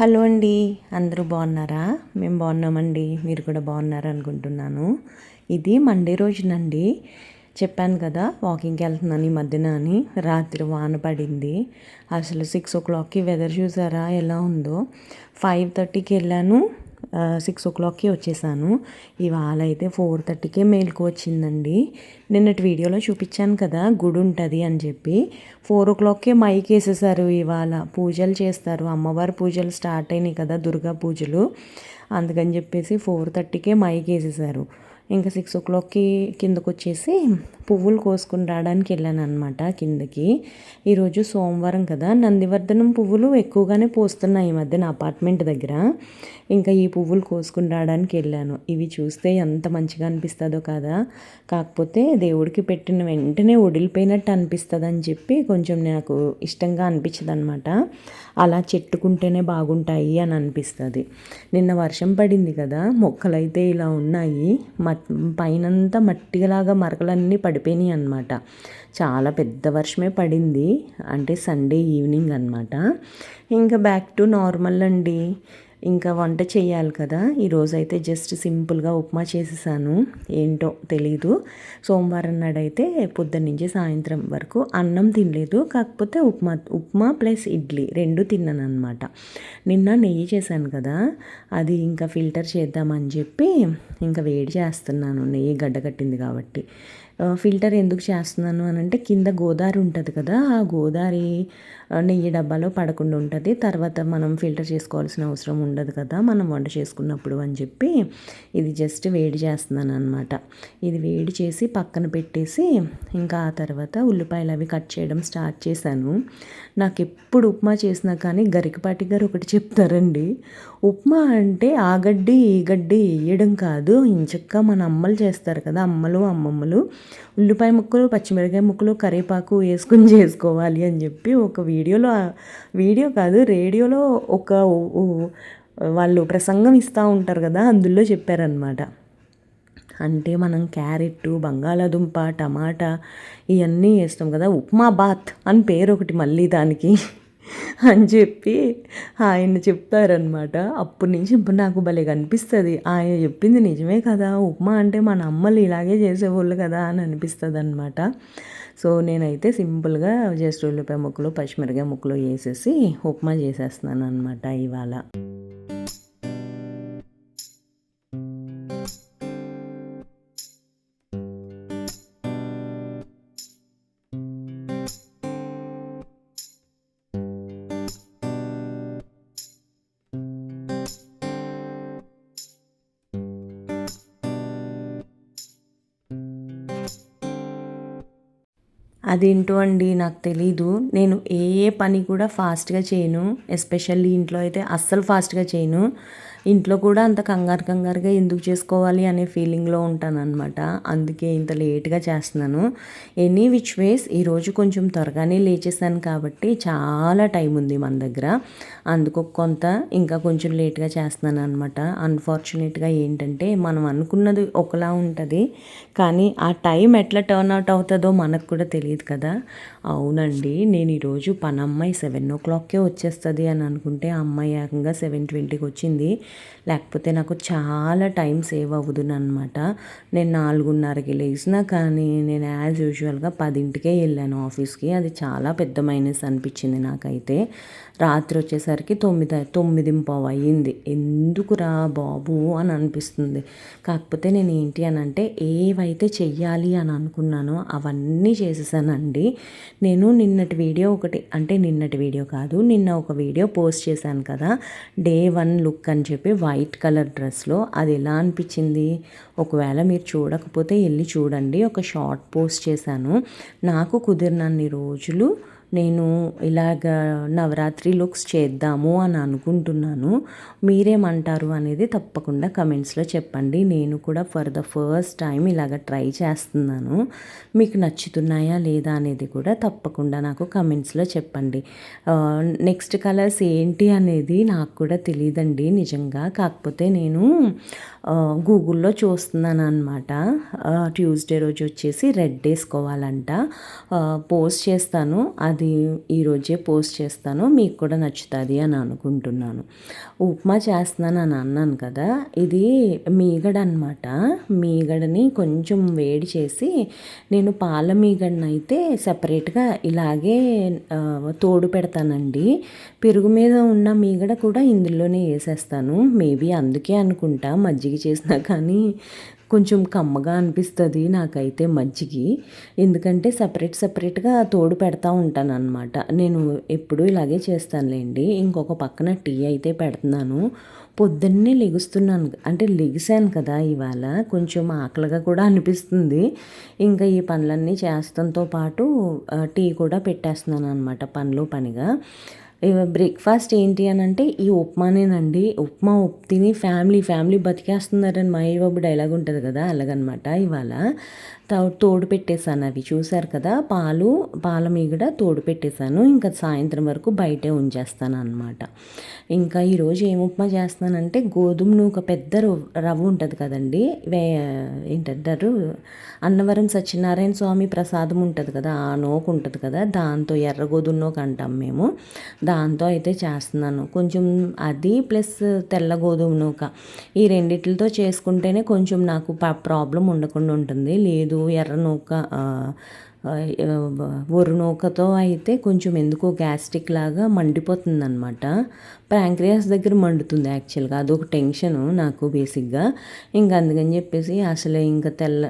Hello అండి అందరూ బాగున్నారా? మేము బాగున్నామండి మీరు కూడా బాగున్నారు అనుకుంటున్నాను. ఇది మండే రోజునండి. చెప్పాను కదా వాకింగ్కి వెళ్తున్నాను ఈ మధ్యన అని. రాత్రి వాన పడింది. అసలు సిక్స్ ఓ క్లాక్కి వెదర్ చూసారా ఎలా ఉందో. ఫైవ్ థర్టీకి వెళ్ళాను. సిక్స్ ఓ క్లాక్కి వచ్చేసాను. ఇవాళ అయితే ఫోర్ థర్టీకే మేలుకు వచ్చిందండి. నిన్నటి వీడియోలో చూపించాను కదా గుడి ఉంటుంది అని చెప్పి. ఫోర్ ఓ క్లాక్కే మైక్ వేసేసారు ఇవాళ. పూజలు చేస్తారు. అమ్మవారి పూజలు స్టార్ట్ అయినాయి కదా దుర్గా పూజలు. అందుకని చెప్పేసి ఫోర్ థర్టీకే మైక్ వేసేసారు. ఇంకా సిక్స్ ఓ క్లాక్కి కిందకు వచ్చేసి పువ్వులు కోసుకుని రావడానికి వెళ్ళాను అనమాట కిందకి ఈరోజు సోమవారం కదా నందివర్ధనం పువ్వులు ఎక్కువగానే పోస్తున్నాయి ఈ మధ్యన అపార్ట్మెంట్ దగ్గర. ఇంకా ఈ పువ్వులు కోసుకుని రావడానికి వెళ్ళాను. ఇవి చూస్తే ఎంత మంచిగా అనిపిస్తుందో కదా? కాకపోతే దేవుడికి పెట్టిన వెంటనే వడిలిపోయినట్టు అనిపిస్తుంది అని చెప్పి కొంచెం నాకు ఇష్టంగా అనిపించదు అనమాట అలా చెట్టుకుంటేనే బాగుంటాయి అని అనిపిస్తుంది. నిన్న వర్షం పడింది కదా మొక్కలైతే ఇలా ఉన్నాయి. పైనంతా మట్టిలాగా మరకలన్నీ పడిపోయినాయి అనమాట చాలా పెద్ద వర్షమే పడింది. అంటే సండే ఈవినింగ్ అనమాట ఇంకా బ్యాక్ టు నార్మల్ అండి. ఇంకా వంట చేయాలి కదా. ఈరోజు అయితే జస్ట్ సింపుల్గా ఉప్మా చేసేసాను. ఏంటో తెలీదు. సోమవారం నాడైతే పొద్దున్న నుంచి సాయంత్రం వరకు అన్నం తినలేదు. కాకపోతే ఉప్మా ఉప్మా ప్లస్ ఇడ్లీ రెండు తిన్నాను అనమాట నిన్న నెయ్యి చేశాను కదా. అది ఇంకా ఫిల్టర్ చేద్దామని చెప్పి ఇంకా వేడి చేస్తున్నాను. నెయ్యి గడ్డ కట్టింది కాబట్టి. ఫిల్టర్ ఎందుకు చేస్తున్నాను అని అంటే కింద గోదావరి ఉంటుంది కదా ఆ గోదావరి నెయ్యి డబ్బాలో పడకుండా ఉంటుంది. తర్వాత మనం ఫిల్టర్ చేసుకోవాల్సిన అవసరం ఉండదు కదా మనం వంట చేసుకున్నప్పుడు అని చెప్పి ఇది జస్ట్ వేడి చేస్తున్నాను అనమాట ఇది వేడి చేసి పక్కన పెట్టేసి ఇంకా ఆ తర్వాత ఉల్లిపాయలు అవి కట్ చేయడం స్టార్ట్ చేశాను. నాకు ఎప్పుడు ఉప్మా చేసినా కానీ గరికపాటి గారు ఒకటి చెప్తారండి ఉప్మా అంటే ఆ గడ్డి ఈ గడ్డి వేయడం కాదు ఇంచక్క మన అమ్మలు చేస్తారు కదా అమ్మలు అమ్మమ్మలు ఉల్లిపాయ ముక్కలు పచ్చిమిరకాయ ముక్కలు కరివేపాకు వేసుకుని చేసుకోవాలి అని చెప్పి ఒక వీడియోలో వీడియో కాదు రేడియోలో ఒక వాళ్ళు ప్రసంగం ఇస్తూ ఉంటారు కదా అందులో చెప్పారనమాట అంటే మనం క్యారెట్ బంగాళాదుంప టమాటా ఇవన్నీ వేస్తాం కదా ఉప్మా బాత్ అని పేరు ఒకటి మళ్ళీ దానికి. అని చెప్పి ఆయన చెప్తారనమాట అప్పటి నుంచి ఇప్పుడు నాకు భలే కనిపిస్తుంది. ఆయన చెప్పింది నిజమే కదా. ఉప్మా అంటే మన అమ్మలు ఇలాగే చేసేవాళ్ళు కదా అని అనిపిస్తుంది అనమాట సో నేనైతే సింపుల్గా జస్ట్ ఉల్లిపాయ ముక్కలు పచ్చిమిరకాయ ముక్కలు వేసేసి ఉప్మా చేసేస్తున్నాను అనమాట ఇవాళ. అదేంటో అండి నాకు తెలీదు. నేను ఏ ఏ పని కూడా ఫాస్ట్గా చేయను. ఎస్పెషల్లీ ఇంట్లో అయితే అస్సలు ఫాస్ట్గా చేయను. ఇంట్లో కూడా అంత కంగారు కంగారుగా ఎందుకు చేసుకోవాలి అనే ఫీలింగ్లో ఉంటానన్నమాట. అందుకే ఇంత లేట్గా చేస్తున్నాను. ఎనీ విచ్ వేస్ ఈరోజు కొంచెం త్వరగానే లేచేసాను కాబట్టి చాలా టైం ఉంది మన దగ్గర. అందుకు కొంత ఇంకా కొంచెం లేట్గా చేస్తున్నాను అనమాట అన్ఫార్చునేట్గా ఏంటంటే మనం అనుకున్నది ఒకలా ఉంటుంది కానీ ఆ టైం ఎట్లా టర్న్ అవుట్ అవుతుందో మనకు కూడా తెలియదు కదా. అవునండి నేను ఈరోజు పనమ్మాయి సెవెన్ ఓ క్లాక్కే వచ్చేస్తుంది అని అనుకుంటే ఆ అమ్మాయి ఏకంగా సెవెన్ ట్వంటీకి వచ్చింది. లేకపోతే నాకు చాలా టైం సేవ్ అవుతుందన్నమాట అనమాట నేను నాలుగున్నరకి లేచినా కానీ నేను యాజ్ యూజువల్గా పదింటికే వెళ్ళాను ఆఫీస్కి. అది చాలా పెద్ద మైనస్ అనిపించింది నాకైతే. రాత్రి వచ్చేసరికి తొమ్మిది తొమ్మిది పావు అయ్యింది. ఎందుకురా బాబు అని అనిపిస్తుంది. కాకపోతే నేను ఏంటి అని అంటే ఏవైతే చెయ్యాలి అని అనుకున్నానో అవన్నీ చేసేసానండి. నేను నిన్నటి వీడియో ఒకటి అంటే నిన్నటి వీడియో కాదు నిన్న ఒక వీడియో పోస్ట్ చేశాను కదా. డే వన్ లుక్ అని చెప్పి. వైట్ కలర్ డ్రెస్లో అది ఎలా అనిపించింది? ఒకవేళ మీరు చూడకపోతే వెళ్ళి చూడండి. ఒక షార్ట్ పోస్ట్ చేశాను. నాకు కుదిరినన్ని రోజులు నేను ఇలాగ నవరాత్రి లుక్స్ చేద్దాము అని అనుకుంటున్నాను. మీరేమంటారు అనేది తప్పకుండా కమెంట్స్లో చెప్పండి. నేను కూడా ఫర్ ద ఫస్ట్ టైం ఇలాగ ట్రై చేస్తున్నాను. మీకు నచ్చుతున్నాయా లేదా అనేది కూడా తప్పకుండా నాకు కమెంట్స్లో చెప్పండి. నెక్స్ట్ కలర్స్ ఏంటి అనేది నాకు కూడా తెలియదండి నిజంగా. కాకపోతే నేను గూగుల్లో చూస్తున్నాను అనమాట ట్యూస్డే రోజు వచ్చేసి రెడ్ వేసుకోవాలంట. పోస్ట్ చేస్తాను. అది అది ఈరోజే పోస్ట్ చేస్తాను మీకు కూడా నచ్చుతుంది అని అనుకుంటున్నాను. ఉప్మా చేస్తున్నాను అని అన్నాను కదా ఇది మీగడ అనమాట మీగడని కొంచెం వేడి చేసి నేను పాల మీగడని అయితే సపరేట్గా ఇలాగే తోడు పెడతానండి. పెరుగు మీద ఉన్న మీగడ కూడా ఇందులోనే వేసేస్తాను. మేబీ అందుకే అనుకుంటా మజ్జిగ చేసినా కానీ కొంచెం కమ్మగా అనిపిస్తుంది నాకైతే మజ్జిగి. ఎందుకంటే సపరేట్ సపరేట్గా తోడు పెడతా ఉంటాను అనమాట నేను ఎప్పుడూ ఇలాగే చేస్తానులేండి. ఇంకొక పక్కన టీ అయితే పెడుతున్నాను. పొద్దున్నే లెగుస్తున్నాను. అంటే లెగిసాను కదా ఇవాళ. కొంచెం ఆకలిగా కూడా అనిపిస్తుంది. ఇంకా ఈ పనులన్నీ చేస్తంతో పాటు టీ కూడా పెట్టేస్తున్నాను అనమాట పనిలో పనిగా. బ్రేక్ఫాస్ట్ ఏంటి అని అంటే ఈ ఉప్మానేనండి. ఉప్మా ఉప్ తిని ఫ్యామిలీ ఫ్యామిలీ బతికేస్తున్నారని మహేష్ బాబు డైలాగ్ ఉంటుంది కదా అలాగనమాట ఇవాళ. తోడు పెట్టేశాను అవి. చూశారు కదా? పాలు పాల మీగడ తోడు పెట్టేశాను. ఇంకా సాయంత్రం వరకు బయటే ఉంచేస్తాను అనమాట ఇంకా ఈరోజు ఏం ఉప్మా చేస్తానంటే గోధుమ నూక పెద్ద రవ్వ ఉంటుంది కదండి? వే ఏంటంటారు? అన్నవరం సత్యనారాయణ స్వామి ప్రసాదం ఉంటుంది కదా? ఆ నూక ఉంటుంది కదా? దాంతో ఎర్ర గోధుమ నూక అంటాం మేము. దాంతో అయితే చేస్తున్నాను. కొంచెం అది ప్లస్ తెల్ల గోధుమ నూక. ఈ రెండిటితో చేసుకుంటేనే కొంచెం నాకు ప్రాబ్లం ఉండకుండా ఉంటుంది. లేదు ఎర్ర నూక ఒరు నూకతో అయితే కొంచెం ఎందుకో గ్యాస్ట్రిక్ లాగా మండిపోతుంది అనమాట ప్యాంక్రియాస్ దగ్గర మండుతుంది యాక్చువల్గా. అదొక టెన్షన్ నాకు బేసిక్గా. ఇంకా అందుకని చెప్పేసి అసలు ఇంకా తెల్ల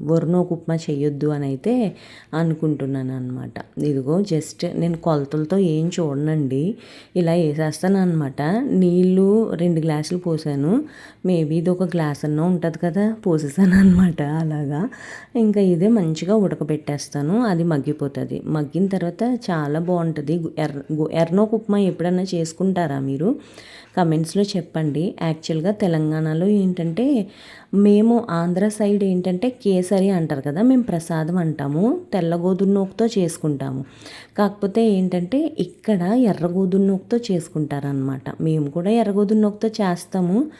వర్ణోకు ఉప్మా చేయొద్దు అని అయితే అనుకుంటున్నాను అనమాట ఇదిగో జస్ట్ నేను కొలతలతో ఏం చూడనండి. ఇలా వేసేస్తాను అనమాట నీళ్ళు రెండు గ్లాసులు పోసాను. మేబీ ఇది ఒక గ్లాస్ అన్న ఉంటుంది కదా పోసేసాను అనమాట అలాగా. ఇంకా ఇదే మంచిగా ఉడకబెట్టేస్తాను అది మగ్గిపోతుంది. మగ్గిన తర్వాత చాలా బాగుంటుంది. ఎర్ర ఎర్నోకు ఉప్మా ఎప్పుడన్నా చేసుకుంటారా మీరు? కమెంట్స్లో చెప్పండి. యాక్చువల్గా తెలంగాణలో ఏంటంటే మేము ఆంధ్ర సైడ్ ఏంటంటే కేసరి అంటారు కదా మేము ప్రసాదం అంటాము తెల్ల నూకుతో చేసుకుంటాము. కాకపోతే ఏంటంటే ఇక్కడ ఎర్ర నూకుతో చేసుకుంటారనమాట మేము కూడా ఎర్ర నూకుతో చేస్తాము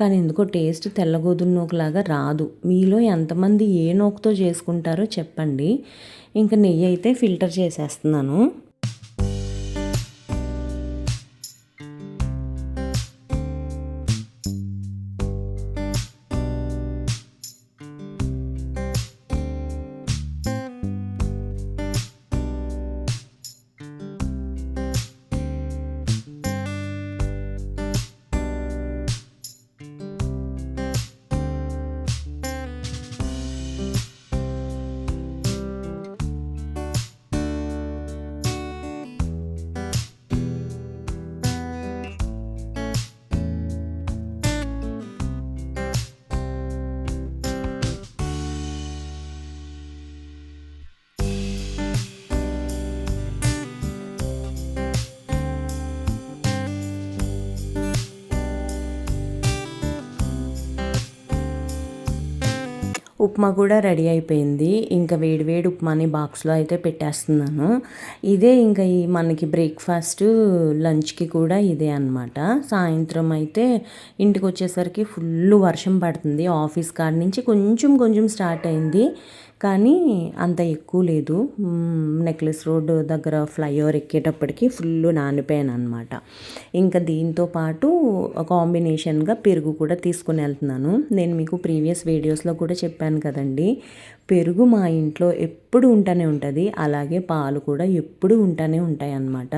కానీ ఎందుకో టేస్ట్ తెల్ల నూకలాగా రాదు. మీలో ఎంతమంది ఏ నూకతో చేసుకుంటారో చెప్పండి. ఇంకా నెయ్యి అయితే ఫిల్టర్ చేసేస్తున్నాను. ఉప్మా కూడా రెడీ అయిపోయింది. ఇంకా వేడి వేడి ఉప్మాని బాక్స్లో అయితే పెట్టేస్తున్నాను. ఇదే ఇంకా ఈ మనకి బ్రేక్ఫాస్ట్ లంచ్కి కూడా ఇదే అనమాట సాయంత్రం అయితే ఇంటికి వచ్చేసరికి ఫుల్ వర్షం పడుతుంది. ఆఫీస్ కాడ నుంచి కొంచెం కొంచెం స్టార్ట్ అయింది. కానీ అంత ఎక్కువ లేదు. నెక్లెస్ రోడ్ దగ్గర ఫ్లైఓవర్ ఎక్కేటప్పటికి ఫుల్ నానిపోయాను అనమాట ఇంకా దీంతో పాటు కాంబినేషన్గా పెరుగు కూడా తీసుకుని వెళ్తున్నాను. నేను మీకు ప్రీవియస్ వీడియోస్లో కూడా చెప్పాను కదండి. పెరుగు మా ఇంట్లో ఎప్పుడు ఉంటూనే ఉంటుంది. అలాగే పాలు కూడా ఎప్పుడు ఉంటూనే ఉంటాయి అన్నమాట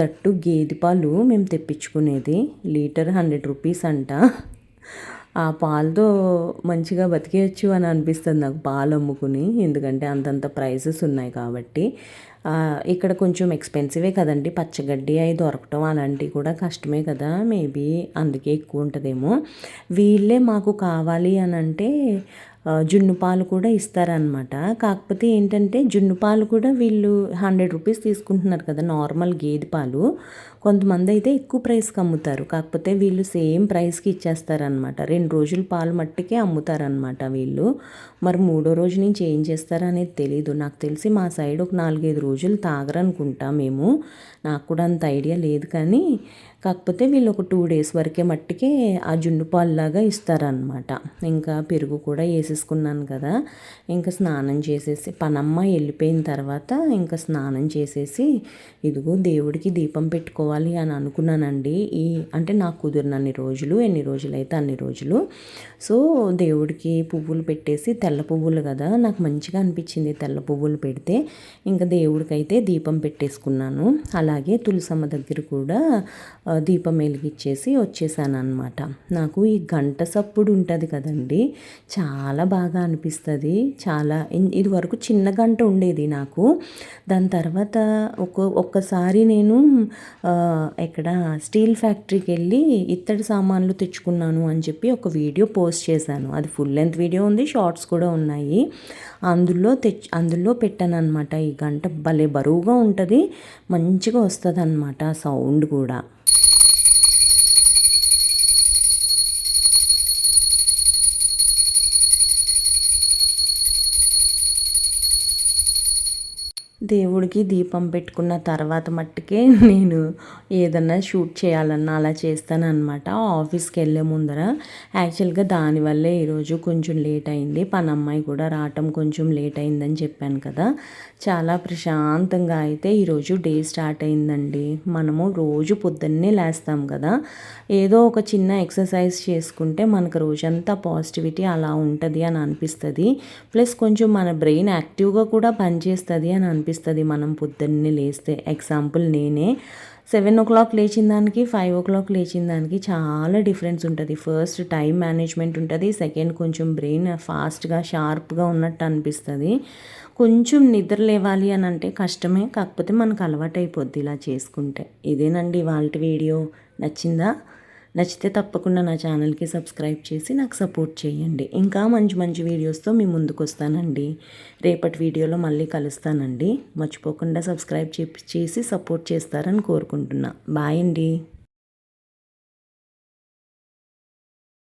దట్టు గేదె పాలు మేము తెప్పించుకునేది. లీటర్ హండ్రెడ్ రూపీస్ అంట. ఆ పాలతో మంచిగా బతికేయచ్చు అని అనిపిస్తుంది నాకు పాలు అమ్ముకుని. ఎందుకంటే అంతంత ప్రైసెస్ ఉన్నాయి కాబట్టి. ఇక్కడ కొంచెం ఎక్స్పెన్సివే కదండి. పచ్చగడ్డి అవి దొరకటం అలాంటివి కూడా కష్టమే కదా. మేబీ అందుకే ఎక్కువ ఉంటుందేమో. వీళ్ళే మాకు కావాలి అని అంటే జున్ను పాలు కూడా ఇస్తారనమాట కాకపోతే ఏంటంటే జున్ను పాలు కూడా వీళ్ళు హండ్రెడ్ రూపీస్ తీసుకుంటున్నారు కదా నార్మల్ గేదె పాలు. కొంతమంది అయితే ఎక్కువ ప్రైస్కి అమ్ముతారు. కాకపోతే వీళ్ళు సేమ్ ప్రైస్కి ఇచ్చేస్తారనమాట రెండు రోజులు పాలు మట్టికే అమ్ముతారనమాట వీళ్ళు. మరి మూడో రోజు నుంచి ఏం చేస్తారనేది తెలీదు. నాకు తెలిసి మా సైడ్ ఒక నాలుగైదు రోజులు తాగరనుకుంటా మేము. నాకు కూడా అంత ఐడియా లేదు కానీ కాకపోతే వీళ్ళు ఒక టూ డేస్ వరకే మట్టికి ఆ జున్ను పాలులాగా ఇస్తారనమాట ఇంకా పెరుగు కూడా వేసేసుకున్నాను కదా. ఇంకా స్నానం చేసేసి పనమ్మ వెళ్ళిపోయిన తర్వాత ఇంకా స్నానం చేసేసి ఇదిగో దేవుడికి దీపం పెట్టుకోవాలి అని అనుకున్నానండి. ఈ అంటే నాకు కుదిరినన్ని రోజులు ఎన్ని రోజులు అయితే అన్ని రోజులు. సో దేవుడికి పువ్వులు పెట్టేసి తెల్ల పువ్వులు కదా. నాకు మంచిగా అనిపించింది తెల్ల పువ్వులు పెడితే. ఇంకా దేవుడికైతే దీపం పెట్టేసుకున్నాను. అలాగే తులసమ్మ దగ్గర కూడా దీపం వెలిగించేసి వచ్చేసాను అనమాట నాకు ఈ గంట సప్పుడు ఉంటుంది కదండి. చాలా బాగా అనిపిస్తుంది. చాలా ఇది వరకు చిన్న గంట ఉండేది నాకు. దాని తర్వాత ఒక ఒక్కసారి నేను ఎక్కడ స్టీల్ ఫ్యాక్టరీకి వెళ్ళి ఇత్తడి సామాన్లు తెచ్చుకున్నాను అని చెప్పి ఒక వీడియో పోస్ట్ చేశాను. అది ఫుల్ లెంత్ వీడియో ఉంది షార్ట్స్ కూడా ఉన్నాయి. అందులో తెచ్ అందులో పెట్టాను అనమాట ఈ గంట భలే బరువుగా ఉంటుంది మంచిగా వస్తుంది అనమాట సౌండ్ కూడా. దేవుడికి దీపం పెట్టుకున్న తర్వాత మట్టుకే నేను ఏదన్నా షూట్ చేయాలన్నా అలా చేస్తాను అనమాట ఆఫీస్కి వెళ్ళే ముందర యాక్చువల్గా దానివల్లే ఈరోజు కొంచెం లేట్ అయింది. పనమ్మాయి కూడా రావటం కొంచెం లేట్ అయిందని చెప్పాను కదా. చాలా ప్రశాంతంగా అయితే ఈరోజు డే స్టార్ట్ అయిందండి. మనము రోజు పొద్దున్నే లేస్తాం కదా. ఏదో ఒక చిన్న ఎక్సర్సైజ్ చేసుకుంటే మనకు రోజంతా పాజిటివిటీ అలా ఉంటుంది అని అనిపిస్తుంది. ప్లస్ కొంచెం మన బ్రెయిన్ యాక్టివ్గా కూడా పనిచేస్తుంది అని అనిపిస్తుంది. అనిపిస్తుంది మనం పొద్దున్నే లేస్తే. ఎగ్జాంపుల్ నేనే సెవెన్ ఓ క్లాక్ లేచిన దానికి ఫైవ్ ఓ క్లాక్ లేచిన దానికి చాలా డిఫరెన్స్ ఉంటుంది. ఫస్ట్ టైం మేనేజ్మెంట్ ఉంటుంది సెకండ్ కొంచెం బ్రెయిన్ ఫాస్ట్గా షార్ప్గా ఉన్నట్టు అనిపిస్తుంది. కొంచెం నిద్ర లేవాలి అని అంటే కష్టమే కాకపోతే మనకు అలవాటు అయిపోద్ది ఇలా చేసుకుంటే. ఇదేనండి వాళ్ళ వీడియో. నచ్చిందా? నచ్చితే తప్పకుండా నా ఛానల్కి సబ్స్క్రైబ్ చేసి నాకు సపోర్ట్ చేయండి. ఇంకా మంచి మంచి వీడియోస్తో మీ ముందుకు వస్తానండి రేపటి వీడియోలో మళ్ళీ కలుస్తానండి. మర్చిపోకుండా సబ్స్క్రైబ్ చేసి సపోర్ట్ చేస్తారని కోరుకుంటున్నా. బాయ్ అండి.